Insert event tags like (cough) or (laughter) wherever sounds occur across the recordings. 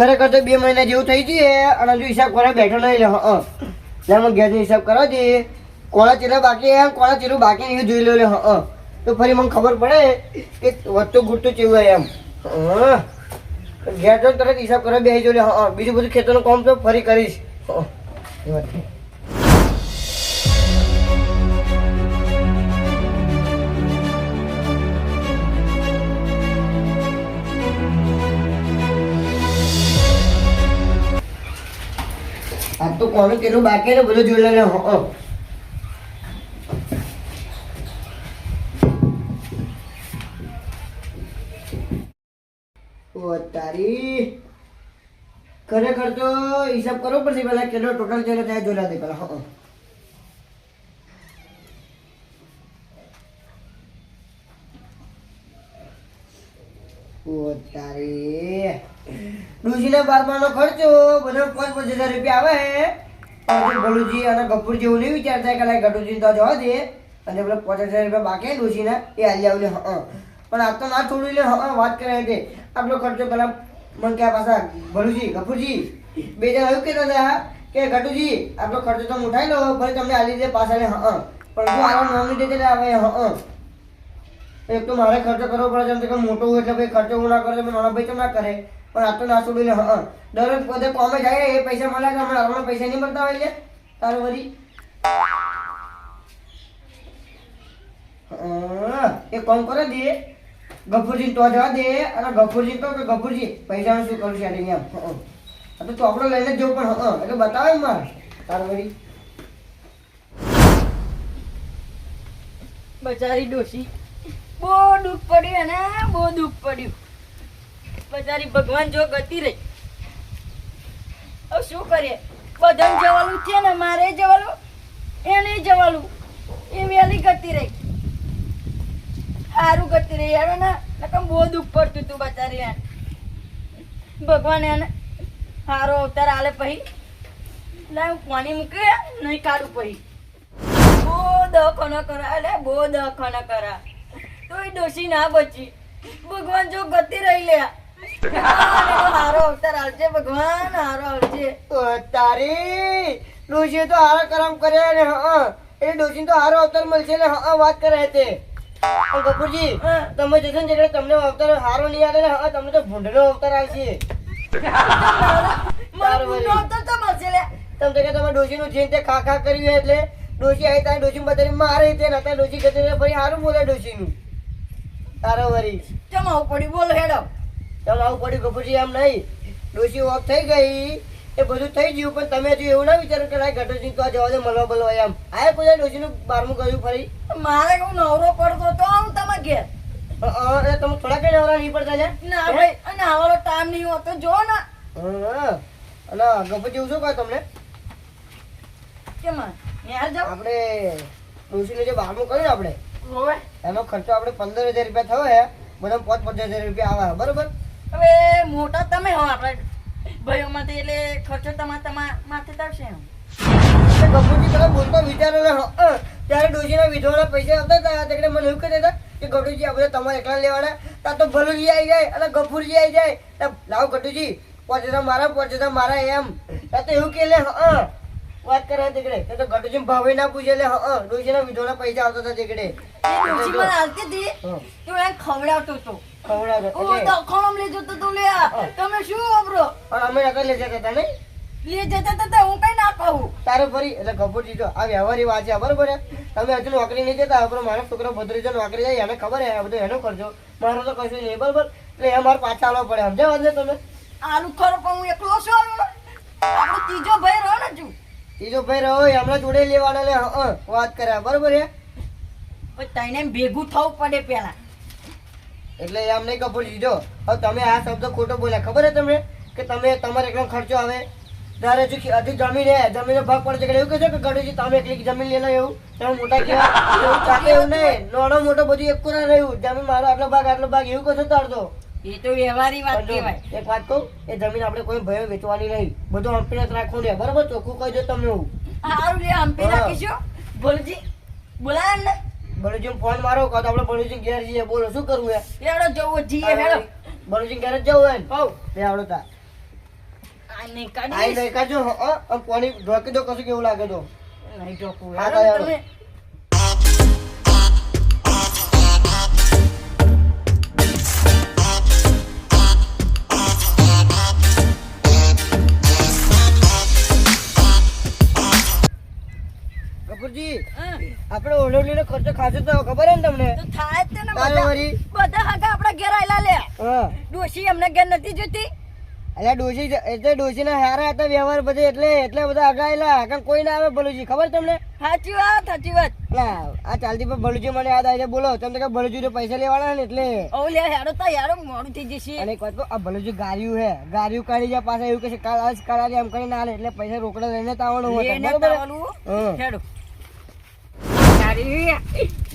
ખરેખર તો બે મહિના જેવું થઈ જઈએ અને હજુ હિસાબ કરવા બેઠો નહીં રહ્યો હં લે મને ઘેરનો હિસાબ કરવા દે કોણા ચેલા બાકી એમ કોણા ચેલું બાકી નહીં જોઈ લો, લે, હં તો ફરી મને ખબર પડે કે વધતું ઘૂટતું ચેવું એમ. ઘેર તો તરત હિસાબ કરવા બેસી જો લે, હં બીજું બધું ખેતરનું કામ તો ફરી કરીશ. હં. તો કોમે કેટલું બાકી ને બધું જોઈ લે હો તારી. ખરેખર તો હિસાબ કરવો પડશે, પેલા કેટલો ટોટલ છે ત્યાં જોઈ દે પેલા હં. તારી ડુસીના બારમાનો ખર્ચો, બધો પાંચ પાંચ હજાર રૂપિયા આવે. ભલુજી અને કપૂર જેવું નહીં વિચારતા કે લાય ગટુજી તો જવા દે. અને પેલા પાંચ હજાર રૂપિયા બાકી ડુસીના એ હાલી આવલે હ પણ આ તો ના થોડું લે, હા વાત કરે છે. આપણો ખર્ચો પેલા મને ક્યાં પાછા ભલુજી કપૂરજી બે જણા એવું કહેતા હતા કે ગટુજી આપણો ખર્ચો તો ઉઠાઈ લો, ભલે તમને હાલી દે, પાછા લે પણ હું આવા નામ લીધે એટલે આવે હં. એક તો મારે ખર્ચો કરવો પડે છે કે મોટો એટલે ભાઈ ખર્ચો ના કરે છે નાના ભાઈ તો ના કરે. પણ આ તો ના છોડી લે, હા. દરરોજ પોતે કોમે જાય, એ પૈસા મળે તો હમણાં હમણાં પૈસા નહીં મળતા હોય છે તારું વળી. એક કામ કરે દે. ગફુરજી તો જવા દે. અને ગફુરજી તો, કે ગફુરજી, પૈસાનું શું કરું છે એમ. હા. તો ચોપડો લઈને જ જવું પણ, હા એટલે બતાવે મારે. તારું વળી. બચારી ડોશી. બહુ દુઃખ પડ્યું અને બહુ દુઃખ પડ્યું. બચારી ભગવાન જો ગતિ રહી. શું કરીએ? બધાને જવાનું છે ને, મારે જવાનું એને જવાનું એ વહેલી ગતિ રહી. સારું ગતિ રહી. હવે ને, નકર બહુ દુઃખ પડતું તું બચારી એને. ભગવાન એને સારો અવતાર આલે પછી એટલે હું પાણી મૂકી, નહીં કાઢું પછી બહુ દવાખાના કરા એટલે બહુ દવાખાના કરા તોય ડોશી ના બચી. ભગવાન જો ગતિ રહી લે. હારો અવતાર આવજે ભગવાન હારો આવજે તારી ડોશીએ તો હારા કરમ કર્યા ને હા એ ડોશી તો હારો અવતાર મળશે ને હા વાત કરે તે. હા. તમે જશો ને એટલે તમને અવતાર હારો નહીં આવે ને હા તમને તો ભૂંડનો અવતાર આવશે તમે તો કે તમે ડોશીનું જેન તે ખા ખા કર્યું એટલે ડોશી આવી ત્યાં ડોશી બધાને મારે તે નતા ડોશી ગતિ ફરી હારું બોલે ડોશીનું. તારો વરી. આવું પડ્યું? બોલો હેડો. આવું પડ્યું કપૂરજી એમ નહીં. ડોસી ઓફ થઈ ગઈ. એ બધું થઈ ગયું પણ તમે હજુ એવું ના વિચારો કે લાય ઘટોજી તો જવા દે મળવા બોલવા એમ. આ કોઈ ડોસીનું બારમું કર્યું ફરી? મારે કહું નવરો પડતો તો હું તમે ઘેર અરે તમે થોડા કઈ નવરા નહીં પડતા છે ના ભાઈ અને આવવાનો ટાઈમ નહીં હોતો જો ને. હા અને જેવું શું કહે તમને? કેમ યાર જાવ આપણે ડોસીનું જે બારમું કર્યું ને આપણે. એનો ખર્ચો આપણે પંદર હજાર રૂપિયા થયો હે બધા પાંચ પાંચ હજાર રૂપિયા આવે બરોબર? હવે મોટા તમે હો આપણે ભાઈઓમાંથી એટલે ખર્ચો તમારે તમારા માથે થશે આવશે ગપુજી તમે બોલતો વિચારો ને હં, અ, ત્યારે ડોશીના વિધવાના પૈસા આવતા હતા ત્યારે મને એવું કહી દેતા કે ગટુજી આ બધા તમારે એકલા લેવાના ત્યાં તો ભલુજી આવી જાય અને ગફુરજી આવી જાય. લાવ ગટુજી પાંચ હજાર મારા પાંચ હજાર મારા એમ. ત્યાં તો એવું કે લે હં, વાત કરે તીકડે. તે તો ગટુજી ભાવે ના પૂછે લે હં, ડોશીના વિધવાના પૈસા આવતા હતા તીકડે. ડોશી મને હાલતી હતી. તો એ ખવડાવતો હતો. ખવડાવતો ઓ તો દખણમ લઈ જતો તો લે. તમે શું વાપરો? પણ અમે નતા લઈ જતા હતા નહીં લે જતા હતા હું કઈ ના કહું તારે ફરી એટલે ગફુરજી દીધો આ વ્યવહારી વાત છે બરોબર તમે હજુ નોકરી નહીં જતા આપણો મારો છોકરો ભદ્રીજો નોકરી જાય એને ખબર હે બધું એનો કરજો મારો તો કશું નહીં બરોબર. એટલે એ મારે પાછા આવવા પડે સમજાવ ને તમે? આલુ ખરો પણ હું એકલો છું આપણો ત્રીજો ભાઈ રહ્યો ને છું ત્રીજો ભાઈ રહ્યો હોય હમણાં જોડે લેવાના લે વાત કર્યા બરોબર છે? તને ભેગું થવું પડે પેલા. એટલે એમ નહીં ખબર લીધો હવે તમે આ શબ્દ ખોટો બોલ્યા ખબર છે તમને? કે તમે તમારે એકલો ખર્ચો આવે? તારે જો અધિક જમીન હે જમીનનો ભાગ પડે છે એવું કહે છે કે ગણેશજી તમે એકલી જમીન લઈ લો એવું? તમે મોટા કહેવાય એવું ચાલે એવું નહીં. નાનો મોટો બધું એક ના રહ્યું. જમીન મારો આટલો ભાગ આટલો ભાગ એવું કહો છો તાર તો. એ તો વ્યવહારી વાત કહેવાય. એક વાત કહું એ જમીન આપણે કોઈ ભય વેચવાની નહીં. બધું અપીને રાખવું ને બરાબર? ચોખ્ખું કહી દો તમને હું. સારું લે હંપી રાખીશું બોલજી બોલાય ને બળુજી ફોન મારો કહો તો આપણે બળુજી ઘેર જઈએ. બોલો શું કરવું હે? જવો જીએ હેડો. બળુજી ઘરે જ જવું આવડો તા. આઈ હો હો. પાણી ઢોકી દો કશું કેવું લાગે તો. નહીં ઢોકું. તમે. હા, આપણે ઓઢવણીનો ખર્ચો ખાસો તો ખબર હે ને તમને? તો થાય જ ને બધા. બધા હગા આપણા ઘેર આયલા લે. ડોશી અમને ઘેર નથી જોતી? અલ્યા ડોશી એટલે ડોશીના હારા હતા વ્યવહાર બધે એટલે એટલે બધા અગાયેલા કારણ કોઈ ના આવે ભલુજી ખબર તમને? સાચી વાત સાચી વાત. ના આ ચાલતી પર ભલુજી મને યાદ આવી બોલો તમને કે ભલુજી તો પૈસા લેવાના ને એટલે. ઓ લે હેડો તો યાર મોડું થઈ જશે. અને એક વાત કહું, આ ભલુજી ગાર્યું હે. ગાર્યું કાઢી જાય પાછા એવું કે છે કાલ આજ કાલ એમ કરીને આલે એટલે પૈસા રોકડા લઈને તાવણું હોય બરોબર. હેડો.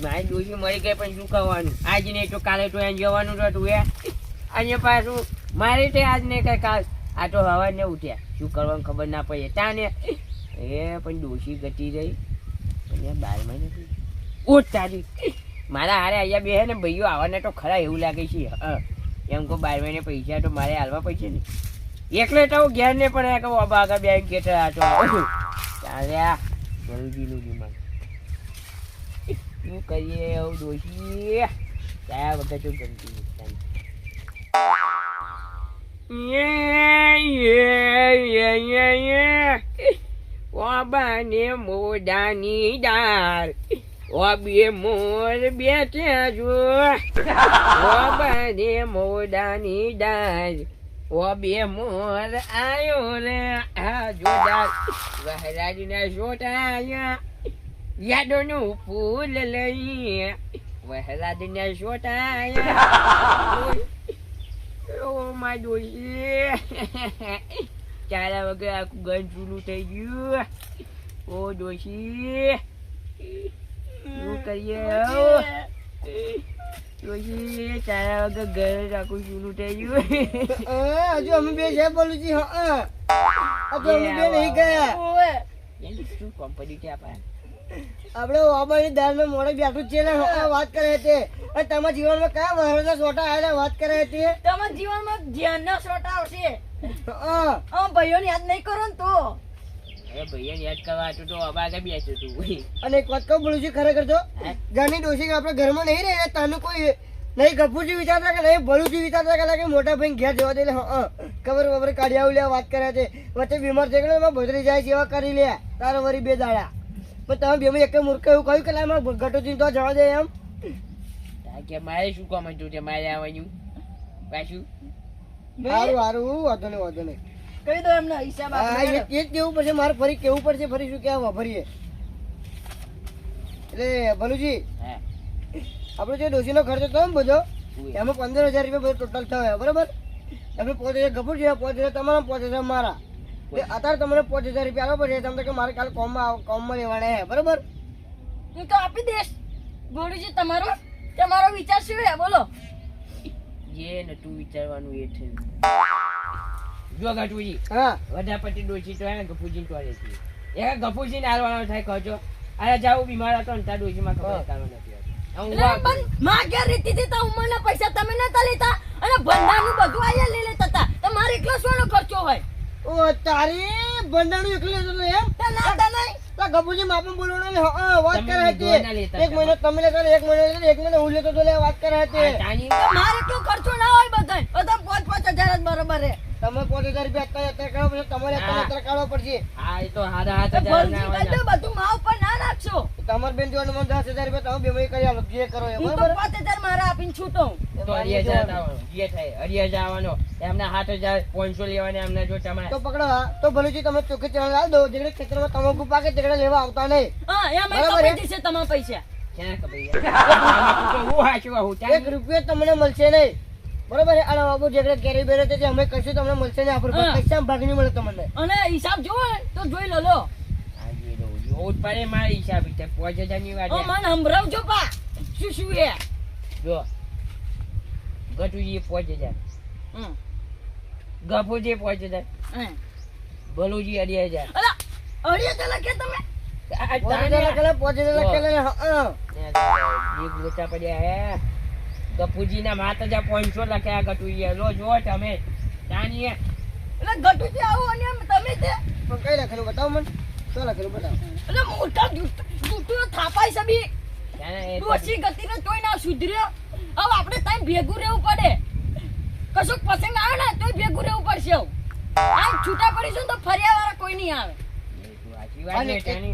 મારી ડોશી મળી ગઈ, પણ શું કરવાનું? આજ નહીં તો કાલે તો એને જવાનું હતું એ અને પાછું મારી તે આજ નહીં કઈ કાલ. આ તો હવા ને ઉઠ્યા. શું કરવાનું ખબર ના પડે. ત્યાં ને એ પણ ડોશી ગતી રહી. એ બારમાં નથી. તારી. મારા હારે અહીંયા બે હે ને ભાઈઓ આવવાના તો ખરા એવું લાગે છે. એમ કહો બાર મહિને પૈસા તો મારે હાલવા પૈસે ને. એકલે તો ઘેર ને પણ આગળ બેંક કેટર આટો ચાલ્યા બળુજીનું દિમાગ શું કરીએ એવું ડોશી કયા વગર તો ગમતી. ઓબાને મોઢાની ડાળ, ઓબે મોર બેઠ્યા જો. ઓબે મોર આયો રે આ જોડાર વહરાજના છોટાયા યાદોનું ફૂલ લઈ વહરાજના છોટાયા ઓ માય ડોશી ચારા વગર આખું ગન ચૂલું થઈ ગયું. ઓ ડોશી. શું કરીએ? ડોશી ચારા વગર ઘર આખું ચૂલું થઈ ગયું. હજુ અમે બે છે બોલું હા. હા અમે બે નહીં ગયા. શું કંપની છે આપણા આપણે ઓબાની દાળમાં મોડે બેઠું છે ને વાત કરે છે. અને તમારા જીવનમાં કયા વહરના સોટા આવેલા વાત કરે છે? તમારા જીવનમાં ધ્યાનના સોટા આવશે. હા. ભાઈઓને યાદ નહીં કરો ને તો. હવે ભૈયાને યાદ કરવા હતું તો અબા આગળ બેસ્યું તું. અને એક વાત કહું ભલુજી ખરેખર તો ઘરની ડોશી આપણે ઘરમાં નહીં રહે તાનું કોઈ નહીં ગફુરજી વિચારતા કે નહીં ભલુજી વિચારતા કે કે મોટા ભાઈ ઘેર જવા દે હા ખબર ખબર કાઢી આવું લે વાત કરે છે. વચ્ચે બીમાર થઈ ગયો એમાં ભદરી જાય છે એવા કરી લે તારો વરી બે દાડા. પણ તમે બે એક મૂર્ખ એવું કહ્યું કે લા મારે ગટોજી તો જવા દે એમ. કે મારે શું કામ હતું તે મારે આવવાનું પાછું? સારું સારું વાંધો નહીં વાંધો નહીં. કહી દો એમને હિસાબ એ જ કેવું પડશે મારે ફરી કેવું પડશે ફરી શું ક્યાં વાપરીએ. એટલે ભલુજી આપણે જે ડોસીનો ખર્ચો થયો ને બધો એમાં પંદર હજાર રૂપિયા બધો ટોટલ થયો બરાબર? એમને પાંચ હજાર ગભુર છે પાંચ હજાર તમારા પાંચ હજાર મારા. અત્યારે તમને પાંચ હજાર રૂપિયા આપવા પડશે. તમને કે મારે કાલે કોમમાં આવ- કોમમાં લેવાના હે. બરોબર? હું તો આપી દઈશ. ગોળીજી તમારો તમારો વિચાર શું હે? બોલો. જે ને તું વિચારવાનું એ છે. જો ગાટુજી હા. વધાપતિ ડોશી તો હે ને ગફુજી આવે છે. એ ગફુજી ને હાલવાનો થાય કહો છો અરે જાવ બીમાર હતો ને ત્યાં ડોશીમાં ખબર કાઢવા નથી આવતી. હવે એટલે ઊંઘવા પણ માં ઘેર રીતિ થી તો ઉંમરના પૈસા તમે નતા લેતા અને ભંડારનું બધું અહીંયા લઈ લેતા હતા. તમારે એકલો સોનો ખર્ચો હોય? ઓ તારી ભંડાનું એકલું એમ તો ના તા નહીં. તો ગભુજી બોલવાનું ને હા વાત કરે હતી એક મહિનો તમે એક મહિનો એક મહિનો હું લેતો વાત કરે હતી મારે તું ખર્ચો ના હોય બધા બધા પાંચ પાંચ હજાર જ બરોબર હે તમે પાંચ હજાર રૂપિયા અત્યારે અત્યારે કાઢો પછી તમારે અત્યારે અત્યારે પડશે. હા એ તો હારા હાથ. બધું મા ઉપર ના નાખશો તમાર બેન જો મને દસ હજાર રૂપિયા તમે બે કરી આલો જે કરો એ હું તો બરાબર? પાંચ હજાર મારા આપીને છૂટો. જે થાય અઢી હજાર આવવાનો. એમના સાત હજાર પાંચસો લેવાના એમના જો તમારે તો પકડો હા. તો ભલુજી તમે ચોખ્ખી ચણા લાવી દો જેને ખેતરમાં તમાકુ પાકે તેગડે લેવા આવતા નહીં. હા એમાં બરાબર જશે તમારા પૈસા. ક્યાં ખબર. (laughs) એક રૂપિયો તમને મળશે નહીં. બરોબર છે? અને બાબુ જેગડે કેરી બેરે તે અમે કશું તમને મળશે ને આપણે પૈસા ભાગ નહીં મળે તમને અને હિસાબ જોવો તો જોઈ લો લો આ જોઈ લઉં. જોવું જ પડે મારા હિસાબે. તે પાંચ હજારની વાત ઓ છે. મને સંભળાવજો પા શું શું એ જો ગટુજી પાંચ હજાર હમ, ગફુજી પાંચ હજાર હમ. ભલુજી અઢી હજાર અઢી હજાર લખે તમે પાંચ હજાર લખેલા, પાંચ હજાર. લખેલા ને. એક ગોટા પડ્યા હે કપૂજીના માતા જા પાંચસો લખ્યા ગટુઈએ લો જો તમે જાણીએ. એટલે ગટુજી આવો અને એમ તમે તે. પણ કઈ લખેલું બતાવો મને? શું લખેલું બતાવો? એટલે મોટા જૂઠું થાપાય છે બી. જાણે એ તો- ગતિને તોય ના સુધર્યો હવે આપણે ત્યાં ભેગું રહેવું પડે. કશુંક પસંદ આવે ને તોય ભેગું રહેવું પડશે. આમ છૂટા પડીશું તો ફર્યા વાળા કોઈ નહીં આવે.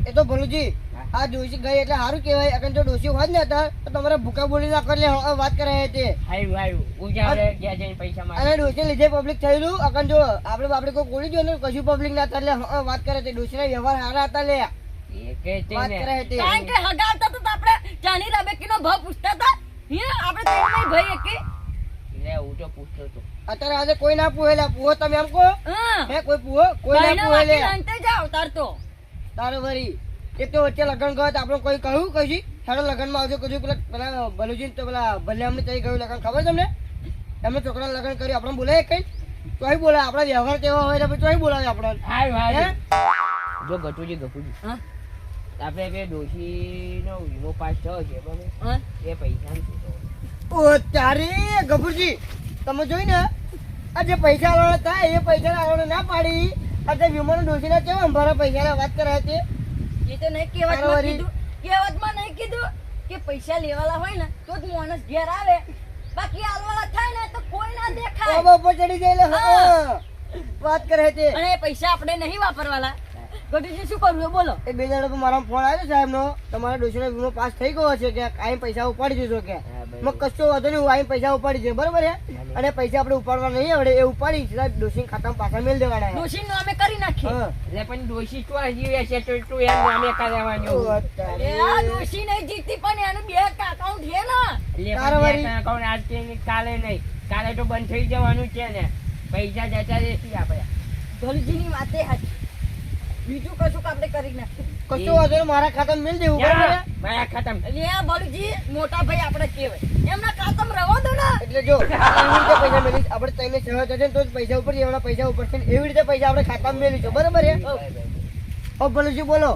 એ તો ભલુજી આ ડોશી ગઈ એટલે સારું કહેવાય. અગર જો ડોશી હોત ને હતા તો તમારે ભૂકા બોલી ના કરી વાત કરે તે. જઈને પૈસા અને માંગે. લીધે પબ્લિક થયેલું. અગર જો આપણે આપણે કોઈ બોલી ગયો ને કશું પબ્લિક ના એટલે વાત કરે તે. ડોશીના વ્યવહાર સારા હતા લે. વાત કરે તે. કારણ કે હગાવતા તો આપણે ચાની રાબેકીનો ભાવ પૂછતા હતા. હે આપણે તો નહીં ભાઈ એકે. લે, હું તો પૂછતો હતો. અત્યારે આજે કોઈ ના પૂહેલા પૂહો તમે એમ કહો. હે. કોઈ પૂહો કોઈ ના જાઓ તાર તો. તારે વરી. એક તો વચ્ચે લગ્ન ગયો તો આપણે કોઈ કહ્યું કશી સારા લગ્નમાં આવજો કશું પેલા પેલા ભલુજી તો પેલા ભલે અમને તઈ ગયું લગ્ન ખબર તમને? એમને છોકરા લગ્ન કર્યું આપણે બોલાય કઈ? તોય બોલાય આપણા વ્યવહાર કેવા હોય તો તોય બોલાવે આપણે હાય હાય. જો ગટુજી ગપુજી હા? આપણે બે ડોશીનો વીમો પાસ થયો છે બરાબર? એ પૈસા ઓ તારે ગપુજી તમે જોઈ ને આ જે પૈસા આવવાના થાય એ પૈસા આવવાના ના પાડી. આ જે વિમાનો ડોસીના કેવા અંભારા પૈસા વાત કરે છે? એ તો નહીં કહેવતમાં કીધું. કહેવતમાં નહીં કીધું કે પૈસા લેવાલા હોય ને તો જ માણસ ઘેર આવે. બાકી આલવાલા થાય ને તો કોઈ ના દેખાય. બાબા ઉપર ચડી હા. વાત કરે છે. અને પૈસા આપણે નહીં વાપરવાલા. ગઢુજી શું કરવું બોલો. એ બે જણા મારા ફોન આવ્યો સાહેબ નો તમારા ડોસીનો વીમો પાસ થઈ ગયો છે કે કઈ પૈસા ઉપાડી દીધો કે. મેં કશો વાંધો નહીં હું આઈ પૈસા ઉપાડી છે બરોબર છે? અને પૈસા આપણે ઉપાડવા નહીં આવડે એ ઉપાડી સીધા ડોસી ખાતામાં પાછા મેળ દેવાના છે. ડોશી નું અમે કરી નાખીએ. એટલે પણ ડોશી તો હજી છે તો તું એમ નામે કરાવવાનું. એ આ ડોશી નહીં જીતી પણ એનું બે અકાઉન્ટ છે ને. કારવારી account આજ કે નહીં, કાલે નહીં. કાલે તો બંધ થઈ જવાનું છે ને. પૈસા જતા રહેશે આપણે ધોલજીની વાતે હાચી બીજું કશું આપણે કરી નાખીએ કશું વાંધો મારા ખાતામાં મિલ દેવું? મારા ખાતામાં. લે બળજી મોટા ભાઈ આપણે કહેવાય. એમના ખાતામાં રવા દો ને. એટલે જો એવી રીતે પૈસા મેલી આપણે તઈને સેવા થશે ને તો જ પૈસા ઉપર એવડા પૈસા ઉપર છે એવી રીતે પૈસા આપણે ખાતામાં મેલીશું બરાબર હે ઓ બળજી બોલો.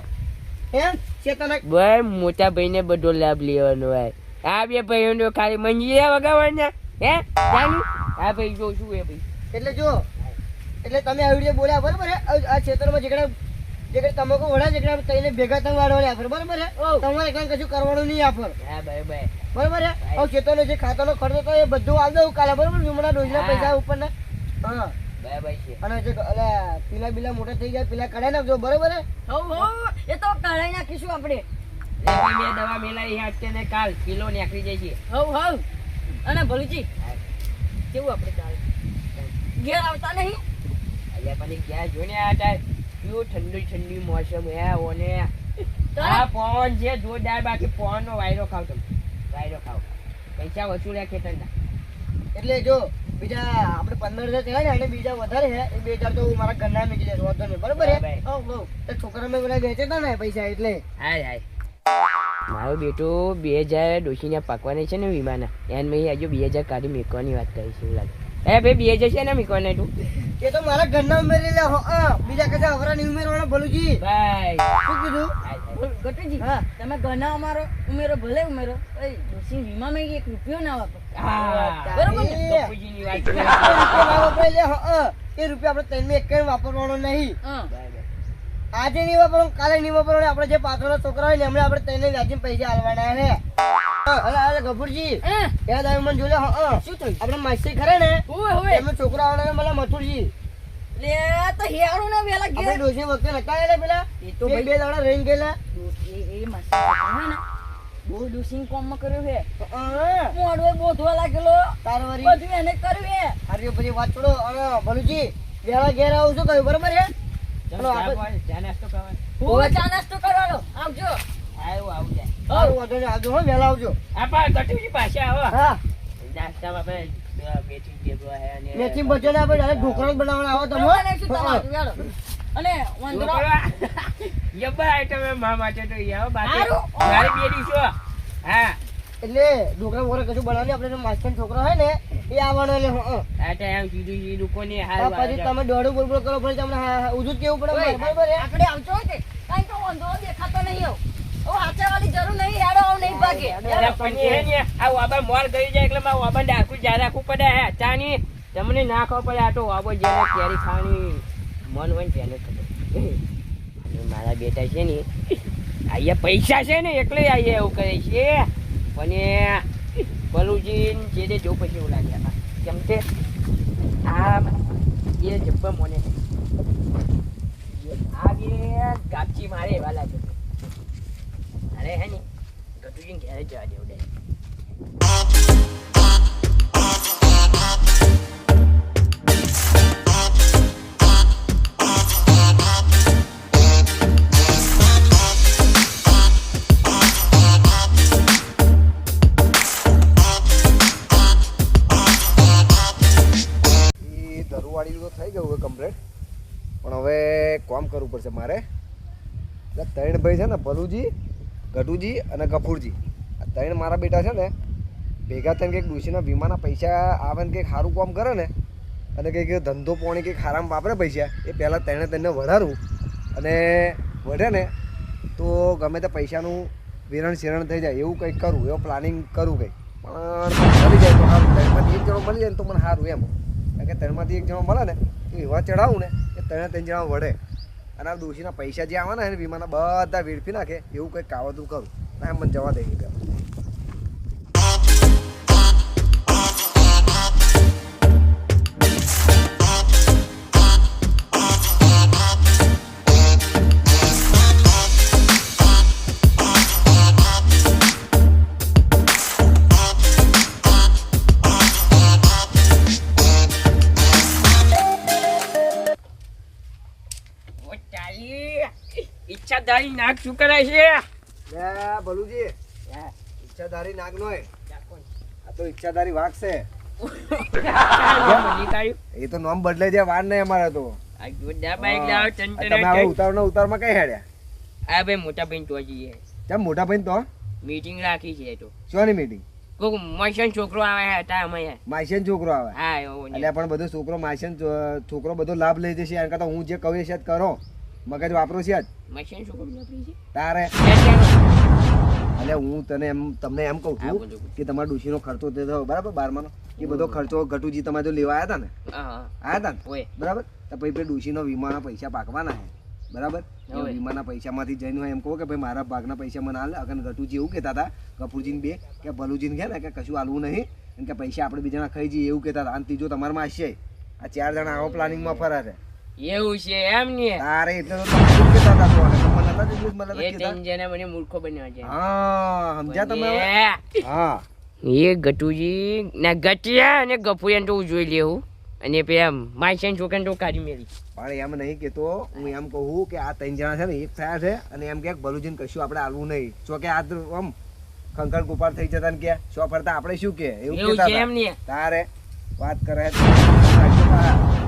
એમ? ચેતનક ભાઈ મોટા ભાઈને બધો લાભ લેવાનો હોય. આ બે ભાઈઓનો ખાલી મંજીરા વગાડવાના? હે? જાણ્યું આ ભાઈ જોશું એ ભાઈ? એટલે જો એટલે તમે આવી રીતે બોલ્યા બરાબર આ- આ ક્ષેત્રમાં જેકડા જેકડા તમાકુ વડા જેકડા તઈને ભેગા તમે વાળો આફર બરાબર તમારે કાંઈ કશું કરવાનું નહીં આફર હા બરોબર. છે? હવે ખેતરનો જે ખાતાનો ખર્ચો તો એ બધું આલ દઉં કાલે. બરાબર? વિમણા ડોઝના હા. પૈસા ઉપરના. હા. અને જે અલા પીલા બીલા મોટા થઈ જાય પેલા કઢાઈ નાખજો. બરોબર હવ એ તો કઢાઈ નાખીશું આપણે. ભાઈ મેં દવા મેલાવી હાથ ને કાલ. કિલો નીકળી જાય છે. હવ હવ અને ભલુજી કેવું આપણે ચાલે? ઘેર આવતા નહીં? અહીંયા પણ ક્યાં જોઈને આ ટાઈમ કેવું ઠંડી ઠંડી મોસમ હે ઓને. આ પવન છે જોરદાર બાકી પવન નો વાયરો ખાવ તમે. વાયરો ખાવ. પૈસા વસૂલ્યા ખેતરના. એટલે જો બીજા આપણે પંદર હજાર થયા ને અને બીજા વધારે છે એ બે હજાર તો હું મારા ઘરના મેં કીધા વાંધો નહીં. બરોબર છે છોકરા મેં બધા વેચતા ને પૈસા એટલે. હાય હાય. મારો બેટો બે હજાર ડોશીને પાકવાની છે ને વિમાના. એન મેં હજુ બે હજાર કાઢી મેકવાની વાત કરી છે એવું લાગે. એ ભાઈ બે જશે છે ને મેકવાના તું એ તો મારા ઘરના ઉમેરી લે હો, હા બીજા કદા અવરા નહીં ઉમેરવાના ભલુજી ભાઈ શું કીધું. ગટુજી હા. તમે ઘરના અમારો ઉમેરો ભલે ઉમેરો એ વીમા વીમામાં એક રૂપિયો ના વાપરો હા, બરોબર ને? ગપુજીની વાત એ રૂપિયા ના વપરાય લે હો, હા. એ રૂપિયા આપણે ત્રણ એક વાપરવાનો નહીં. આજે નહીં વાપરો કાલે નહીં વાપરો આપણે જે પાછળના છોકરા હોય ને એમને આપણે તેને વ્યાજીને પૈસા આલવાના છે. અરે અરે ગફુરજી. હે? યાદ આવ્યું મને જોડે હા, હા. શું થયું? આપણે માસી ખરે ને એમનો છોકરો મને મથુરજી. લે તો હેરું ને વેલા આપણે ઘેર. વખતે નતા આયેલા પેલા? એ તો બે દાડા રહી ગયેલા. એ એ માસી ને બહુ ડોશી કોમમાં કર્યું છે. મોડવો બોધવા લાગેલો. તાર બધું એને કર્યું હે હારી પછી વાત છોડો. અને ભલુજી વેળા ઘેર આવું શું કહ્યું બરોબર છે? ચાલો, આપણે- ચા નાસ્તો કરવાનો. હું ચા નાસ્તો કરવાનો? આવજો. આવું, આવું જાય. વાંધો નહીં. આવજો હો વહેલા આવજો. આ પા ગટુજી પાસે આવો. હા. નાસ્તામાં આપણે મેથી આપણે ડાયરેક્ટ ઢોકળા આવો તમે બનાવવાના શું હા. અને વાંદરો તો બાકી મારી એટલે ઢોકળા બોકળા કશું બનાવી આપણે તો માસ્ટર છોકરો હોય ને એ આવવાનો એટલે હં, હં. આ તો એમ સીધું સીધું કોને આ પછી તમે દોડું બોલ બોલ કરો પછી તમને હા, કેવું પડે ઓય, આપણે આવજો કે કાંઈ તો વાંધો દેખાતો નહીં ઓ હાચાવાળી જરૂર નહીં હેડો આવું નહીં ભાગે. પણ એ ને, આ વાબા મોર કરી જાય એટલે મારે વાબાને ડાકું જ્યાં રાખવું પડે હે ચાની. તમને ના ખબર પડે આ તો વાબો જેને કેરી ખાવાની મન હોય ને તેને ખબર મારા બેટા છે ને અહીંયા પૈસા છે ને એટલે અહીંયા એવું કરે છે. પણ બલુજી જે જો પછી એવું લાગ્યા કેમ કે આ એ જબ્બા મોને. આ બે ગાપચી મારે એવા લાગે અરે હે ને ગટુજીને જવા દેવું કરવું પડશે મારે. એટલે ત્રણ ભાઈ છે ને, ભલુજી, ગઢુજી અને કપૂરજી આ ત્રણ મારા બેટા છે ને, ભેગા થઈને કંઈક ડુસીના વીમાના પૈસા આવે ને કંઈક સારું કામ કરે ને, અને કંઈક ધંધો પોણી કંઈક હારામ વાપરે પૈસા, એ પહેલાં ત્રણે તેને વઢારું અને વઢે ને, તો ગમે તે પૈસાનું વિરણ શિરણ થઈ જાય, એવું કંઈક કરું, એવું પ્લાનિંગ કરું કંઈક. પણ મળી જાય તો સારું, ત્રણમાંથી એક જણો મળી જાય ને તો મને સારું એમ. કારણ કે ત્રણમાંથી એક જણો મળે ને, તો એવા ચડાવું ને, કે ત્રણે ત્રણ જણા વળે. અને આ દોશીના પૈસા જે આવવાના ને વીમાના બધા વેડફી નાખે, એવું કંઈક કાવતું કરું. ના મને જવા દે ઈચ્છાધારી નાગ શું કરે છે? લે ભલુજી. ઈચ્છાધારી નાગ નોય આ તો ઈચ્છાધારી વાઘ છે. (laughs) એ તો નામ બદલે છે વાર નહીં અમારે તો. ઉતાર કઈ હેડ્યા? આ ભાઈ મોટા ભાઈ તો જઈએ કેમ મોટા ભાઈ તો? મીટિંગ રાખી છે તો. શોની મીટિંગ કોક મશન છોકરો આવે હતા અમે માયસન છોકરો આવે. હા એટલે પણ બધો છોકરો માયસન છોકરો બધો લાભ લઈ જશે કરતા હું જે કહું છે કરો. મગજ વાપરો છે જ મશન છે? તારે? હા, એટલે હું તને એમ તમને એમ કહું છું. કે તમારા ડુશીનો ખર્ચો તે થયો બરાબર? બારમાનો. એ બધો ખર્ચો ગટુજી તમારે જો લેવા આવ્યા હતા ને? આયા આવ્યા હતા ને બરાબર? તો પછી ડુશીનો વીમાના પૈસા પાકવાના છે બરાબર. વીમાના પૈસામાંથી જઈને એમ કહું કે ભાઈ મારા ભાગના પૈસા મને હાલ અગર ગટુજી એવું કહેતા હતા કપૂરજીને બે કે ભલુજીને કહે ને કે કશું હાલવું નહીં અને કે પૈસા આપણે બીજાના ખાઈ જઈએ એવું કહેતા હતા અને ત્રીજો તમારામાં હશે આ ચાર જણા આવો પ્લાનિંગમાં ફરા છે. એવું છે એમ ને? અરે એટલે તો તમે કહેતા હતા તો? મને નતા જ એટલું જ મને એ. ત્રણ મને મૂર્ખો બન્યો છે. હા સમજ્યા તમે? હા. એ ગટુજી ના ગટિયા અને ગપુરિયા તો જોઈ લેવું અને પેલા માયસન છોકરાને તો કાઢી મેલી. પણ એમ નહીં કેતો હું એમ કહું કે આ ત્રણ જણા છે ને એક થયા છે અને એમ કે ભલુજીને કશું આપણે આવવું નહીં. જો કે આ આમ ખંખર કુપાર થઈ જતા ને કે શો ફરતા આપણે શું કે? એવું હતા. તારે વાત કરે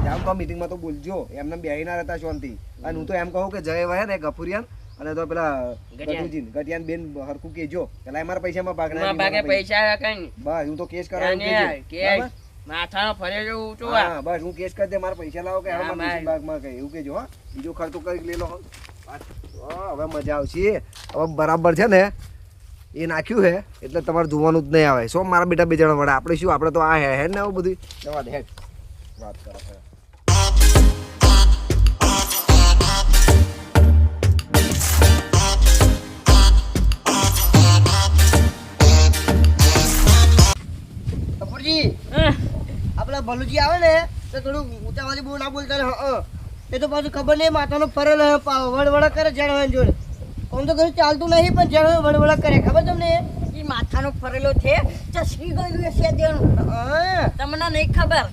જામ કહો મિટિંગમાં તો બોલજો. એમને બેહી ના રહેતા શાંતિ. અને હું તો એમ કહું કે જય વહે ને ગફુરિયાન. અને તો પેલા. ગટુજીન ગટિયાન બેન હરકું કેજો પેલા અમારા પૈસામાં ભાગ ના ભાગે પૈસા. કઈ બસ હું તો કેસ કરાવું અને કેજો. કે જો માથાનો ઊંચો હા બસ હું કેસ કરી દે મારા પૈસા લાવો કે હા, હવે મારા માર. ડુસી કઈ એવું કેજો હા. બીજો ખર્ચો કરી લે લો હો. હવે મજા આવશે. હવે બરાબર છે ને? એ નાખ્યું છે એટલે તમારે જોવાનું જ નહીં આવે. શું મારા બેટા બે જણા વડે? આપણે શું? આપણે તો આ હે ને આવું બધું? વાત કરો હા. આપણા ભલુજી આવે ને તો થોડું ઊંચાવાળી બહુ ના બોલતા હા એ તો પાછું ખબર નહીં માથાનો ફરેલો વડવડા કરે જણાવે જોડે. કોમ તો કશું ચાલતું નહીં પણ જણાવે વડવડા કરે. ખબર તમને? એ માથાનો ફરેલો છે ચસકી ગયું છે હા. તમને નહીં ખબર?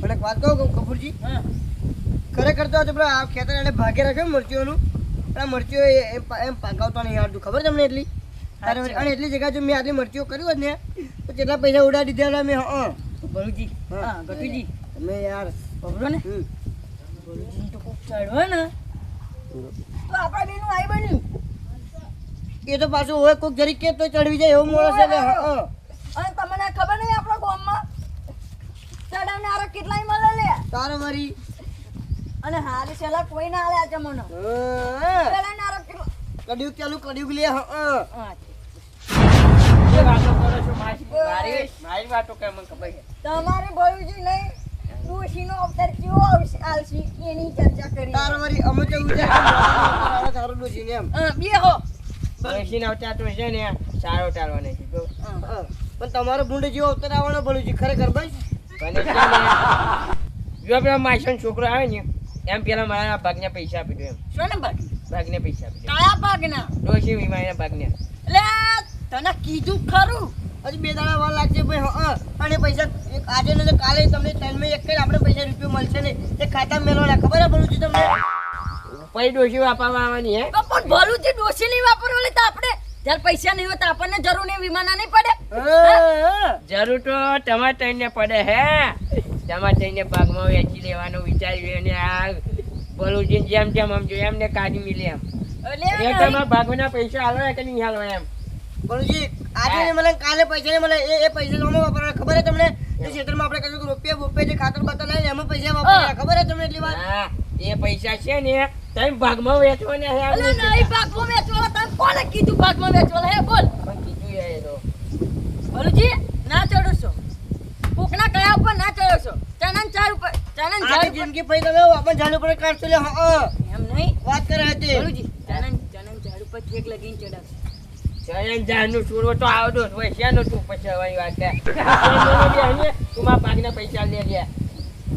પણ એક વાત કહું કપૂરજી. હા. ખરેખર તો આ ખેતર એને ભાગે રાખ્યો મરચીઓનું. પણ આ મરચીઓ એમ પાકાવતા નહીં આવતું ખબર તમને એટલી? અને એટલી જગ્યા જો મેં આટલી મરચીઓ કર્યું હોત ને તો કેટલા પૈસા ઉડા દીધા મેં? હા ભરૂજી હા. હા ગટુજી તમે યાર બબરો ને? ભરૂજી તો કોક ચડવા ને. તો આપણા બેનું આઈ બન્યું. એ તો પાછું હોય કોઈક જરી કે તો ચડવી જાય એવું માણસ છે અને તમને ખબર નહીં આપણા ગામમાં? ચડાવનારા કેટલાય મળે લે? તારો મારી. અને હારી છેલા કોઈ ના આલે આજે મને ચડાવને આરો કેટલા? કડિયુગ ચાલુ કડ્યું લે. હા તમારે ભલુજી નહીં ડોશીનો અવતાર કેવો આવશે? આવશે એની ચર્ચા કરી તાર વળી અમે તો વિચાર તારું ને એમ. હા, બેહો મશીન આવતા તો છે ને સારો ચાલવાનો છે પણ તમારો ભૂંડ જેવો અવતાર આવવાનો છે ખરેખર ને. જો પેલા માસણ છોકરો આવે ને એમ પેલા મારા ભાગને પૈસા આપી દો એમ. શું ભાગ ભાગને પૈસા આપી દો. કયા ભાગના. ડોશી વીમાના ભાગને. એટલે તને કીધું ખરું? હજી બે દાડા વાર લાગશે ભાઈ હા અને પૈસા આજે ને કાલે તમને ટાઈમમાં એક જ આપણે પૈસા રૂપિયા મળશે ને એ ખાતામાં મેળવવાના ખબર ભરું છું તમને? પૈ ડોશી વાપરવા આવવાની હે? પણ ભરું ભલુજી ડોશી નહીં વાપરવું તો આપણે. જ્યારે પૈસા નહીં હોય તો આપણને જરૂર નહીં વિમાના નહીં પડે. જરૂર તો તમારે તઈને પડે હે? તમારે તઈને ભાગમાં વેચી લેવાનો વિચાર્યું અને આ ભલુજી જેમ જેમ આમ જોઈએ એમને કાઢી મિલે એમ. એટલે તમારા ભાગના પૈસા હાલવા કે નહીં હાલવા એમ? ભલુજી આજે મને કાલે પૈસા ને મળે એ એ પૈસા લોમાં વાપરવાના. ખબર છે તમને? એ ક્ષેત્રમાં આપણે કશું રૂપિયા બોપિયા જે ખાતર બાતર લાવીને એમાં પૈસા વાપરવાના. ખબર છે તમને એટલી વાત? એ પૈસા છે ને તમે ભાગમાં વેચવાના હે નહીં ભાગમાં વેચવાના તમે કોણે કીધું ભાગમાં વેચવાના? હે બોલ. પણ કીધું હે તો. ભલુજી ના ચડો છો. કોકના કયા ઉપર ના ચડો છો? ચણન ચાર ઉપર ચણન ચાર જિંદગી પૈ તમે આપણે ઝાડ ઉપર કાઢશો લે હા એમ નહીં. વાત કરે હતી ભલુજી ચણન ચણન ઝાડ ઉપર ચેક લગીને ચડાવશે. જયન જાનનું છોડવો તો આવડો જ હોય શેનો તું પછી હવે વાત કરે? શેનો બી હને તું મારા ભાગના પૈસા લે લે.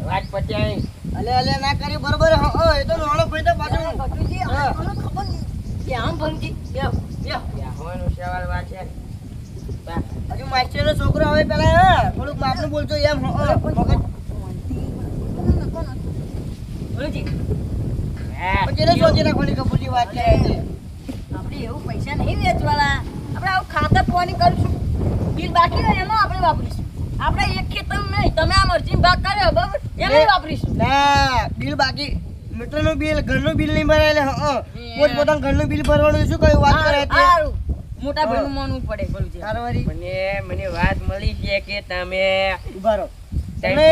વાત પત્યા અલે અલે ના કરી બરોબર હા એ તો નાનો ભાઈ તો પાછું. ભલુજી હા. ખબર કે આમ ભલુજી બેહો બેહો. હોવાનો સવાલ વાત છે. હજુ માસ્ટર છોકરો આવે પેલા હા થોડુંક માપનું બોલતો એમ હા મગજ. ભલુજી હા, પછી સોચી રાખવાની કપૂરની વાત કરે છે. એવું પૈસા નહીં વેચવાના. આપણે આવું ખાતર પોની કરીશું. બિલ બાકી હોય એમાં આપણે વાપરીશું. આપણે એક ખેતર નહીં તમે આ મરજી ભાગ કર્યો બરાબર? એમાં વાપરીશું. ના બિલ બાકી. મીટરનું બિલ ઘરનું બિલ નહીં ભરાય એટલે હા પોત પોતાનું ઘરનું બિલ ભરવાનું શું કયું વાત કરે છે હારું. મોટા ભાઈનું માનવું પડે મને મને વાત મળી છે કે તમે ઊભા રહો. તમે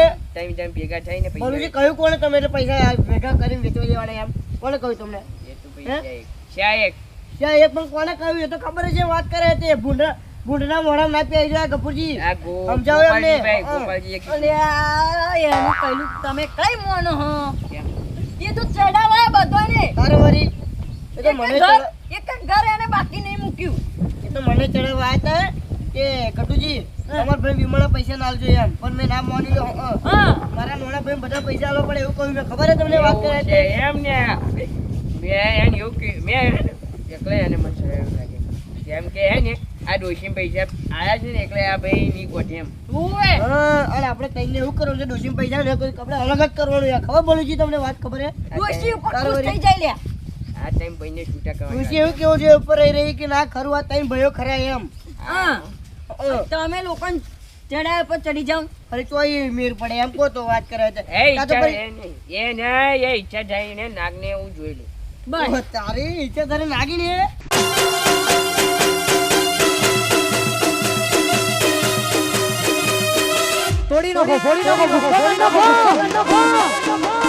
ભેગા થઈને પૈસા કહ્યું કોણે તમે એટલે પૈસા ભેગા કરીને વેચવા દેવાના એમ? કોણે કહ્યું તમને? એ તો પૈસા એક. ત્યાં એક પણ કોને કહ્યું? એ તો ખબર છે વાત કરે છે ભૂંડા ભૂંડના મોઢા ના પી રહ્યા ગપુરજી સમજાવો એમને. હા. આ એનું પહેલું તમે કઈ મોનો હો? એ તો ચડાવા બધાને. કારવારી એ તો મને એક ઘર એને બાકી નહીં મૂક્યું. એ તો મને ચડાવા હતા કે કટુજી તમારા ભાઈ વિમાના પૈસા ના આલજો એમ. પણ મેં ના માની લો હા. હા. મારા નાના ભાઈ બધા પૈસા આલો પણ એવું કહ્યું મેં. ખબર છે તમને વાત કરે એમ ને. મેં એને એવું મેં એકલે એને મચ્છર એવું લાગે. જેમ કે હે ને આ ડોશી પૈસા આયા છે ને એટલે આ ભાઈ ની ગોઠે એમ. અરે આપણે તઈને એવું કરવું છે ડોશી પૈસા ને કોઈ આપણે અલગ જ કરવાનું યાર ખબર બોલું છું તમને વાત ખબર હે? ડોશી ઉપર તારો ખુશ વળી. થઈ જાય લ્યા આ ટાઈમ ભાઈને છૂટા ડોશી એવું કેવું છે ઉપર રહી રહી કે ના ખરું આ ટાઈમ ભયો ખરા એમ. હા. તમે લોકો ચડાય પર ચડી જાઉં અરે ચોય મેર પડે એમ કો તો વાત કરે છે એ ઈચ્છા એ નહીં. એ એ ઈચ્છા નાગ ને નાગને હું જોઈ લઉં બસ. તારી ઈચ્છા તારે નાગીને તોડી નાખો ફોડી નાખો ફોડી નાખો.